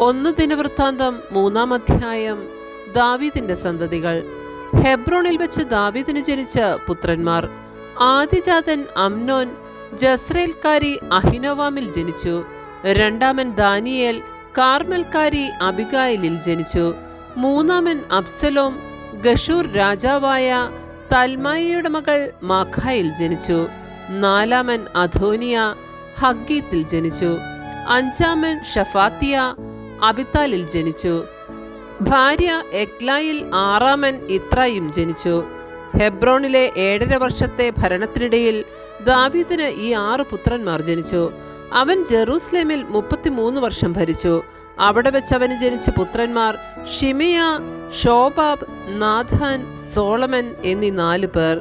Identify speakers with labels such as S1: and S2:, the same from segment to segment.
S1: ഒന്ന് ദിനവൃത്താന്തം മൂന്നാം അധ്യായം ദാവീദിന്റെ സന്തതികൾ. ഹെബ്രോണിൽ വെച്ച് ദാവീദിന് ജനിച്ച പുത്രന്മാർ. ആദിജാതൻ അംനോൻ ജസ്രേൽക്കാരി അഹിനോവാമിൽ ജനിച്ചു. രണ്ടാമൻ ദാനിയേൽ കാർമൽക്കാരി അബിഗായിലിൽ ജനിച്ചു. മൂന്നാമൻ അബ്സലോം ഗഷൂർ രാജാവായ തൽമായിയുടെ മകൾ മാഖായിൽ ജനിച്ചു. നാലാമൻ അധോനിയ ഹഗീത്തിൽ ജനിച്ചു. അഞ്ചാമൻ ഷഫാത്തിയ അബിത്താലിൽ ജനിച്ചു. ഭാര്യ എക്ലായിൽ ആറാമൻ ഇത്രയും ജനിച്ചു. ഹെബ്രോണിലെ ഏഴര വർഷത്തെ ഭരണത്തിനിടയിൽ ദാവീദിന് ഈ ആറ് പുത്രന്മാർ ജനിച്ചു. അവൻ ജെറൂസലേമിൽ മുപ്പത്തിമൂന്ന് വർഷം ഭരിച്ചു. അവിടെ വെച്ച് അവന് ജനിച്ച പുത്രന്മാർ ഷിമിയ ഷോബാബ് നാഥാൻ സോളമൻ എന്നീ നാല് പേർ.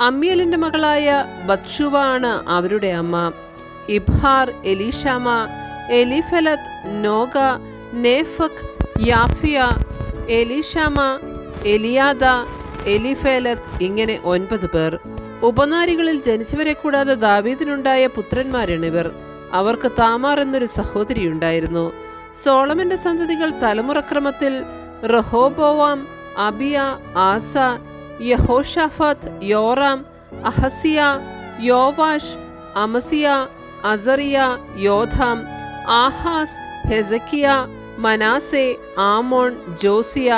S1: അമ്മിയലിന്റെ മകളായ ബത്ഷുവ ആണ് അവരുടെ അമ്മ. ഇബ്ഹാർ എലീഷാമ എലിഫലത്ത് നോഗ നേഫക് യാഫിയ എലിഷാമ എലിയാദ എലിഫേലത്ത് ഇങ്ങനെ ഒൻപത് പേർ. ഉപനാരികളിൽ ജനിച്ചവരെ കൂടാതെ ദാവീദിനുണ്ടായ പുത്രന്മാരാണിവർ. അവർക്ക് താമാർ എന്നൊരു സഹോദരിയുണ്ടായിരുന്നു സോളമന്റെ സന്തതികൾ തലമുറക്രമത്തിൽ Rehoboam Abijah Asa Jehoshaphat Joram Ahaziah Joash Amaziah Azariah Jotham Ahaz Hezekiah Manasseh Amon Josiah.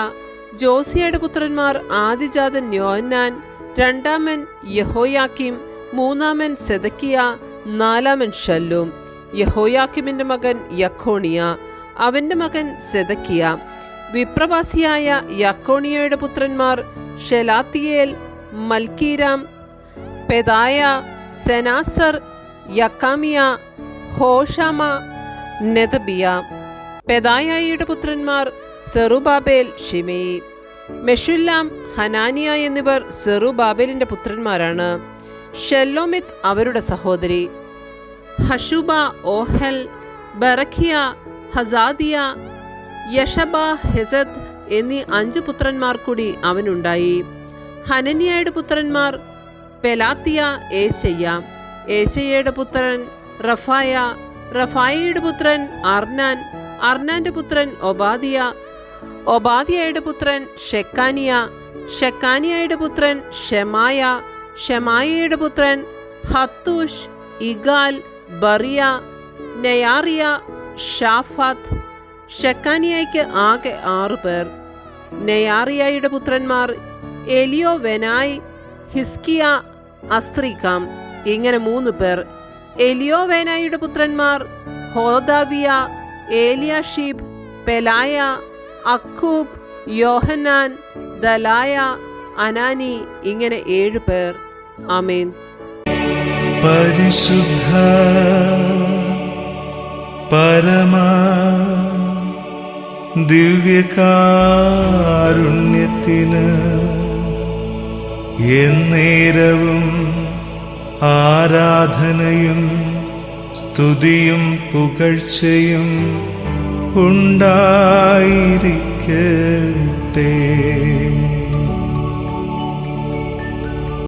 S1: ജോസിയയുടെ പുത്രന്മാർ ആദിജാതൻ യോന്നാൻ രണ്ടാമൻ യഹോയാക്കിം മൂന്നാമൻ സെതക്കിയ നാലാമൻ ഷല്ലൂം യഹോയാക്കിമിന്റെ മകൻ യഖോണിയ അവന്റെ മകൻ സെതക്കിയ വിപ്രവാസിയായ യക്കോണിയയുടെ പുത്രന്മാർ ഷെലാത്തിയേൽ മൽക്കീരാം പെതായ സെനാസർ യക്കാമിയ ഹോഷാമ നെതബിയ. പെദായയുടെ പുത്രന്മാർ സെറുബാബേൽ ഷിമയി മെഷുല്ലാം ഹനാനിയ എന്നിവർ സെറുബാബേലിന്റെ പുത്രന്മാരാണ്. ഷെല്ലോമിത്ത് അവരുടെ സഹോദരി. ഹഷുബ ഓഹൽ ബറഖിയ ഹസാദിയ യഷബ ഹെസദ് എന്നീ അഞ്ചു പുത്രന്മാർ കൂടി അവനുണ്ടായി. ഹനനിയയുടെ പുത്രന്മാർ പെലാത്തിയ ഏശയ്യ. ഏശയ്യയുടെ പുത്രൻ റഫായ റഫായയുടെ പുത്രൻ അർനാൻ അർനാന്റെ പുത്രൻ ഒബാദിയ ഒബാദിയയുടെ പുത്രൻ ഷെക്കാനിയ ഷെക്കാനിയയുടെ പുത്രൻ ഷെമായ ഷെമായയുടെ പുത്രൻ ഹത്തൂഷ് ഇഗാൽ ബറിയ നെയാറിയ ഷാഫാത്ത്. ഷെക്കാനിയയ്ക്ക് ആകെ ആറു പേർ. നെയാറിയയുടെ പുത്രന്മാർ എലിയോ വെനായ് ഹിസ്കിയ അസ്ത്രീകാം ഇങ്ങനെ മൂന്ന് പേർ. എലിയോ വേനായുടെ പുത്രന്മാർ ഹോദാവിയ ഏലിയാഷീബ് പെലായ അക്കൂബ് യോഹന്നാൻ ദലായ അനാനി ഇങ്ങനെ ഏഴ് പേർ. ആമേൻ.
S2: പരിശുദ്ധ പരമ ദിവ്യകാരുണ്യത്തിന് എന്നേരവും ആരാധനയും സ്തുതിയും പുകഴ്ചയും ഉണ്ടായിരിക്കട്ടെ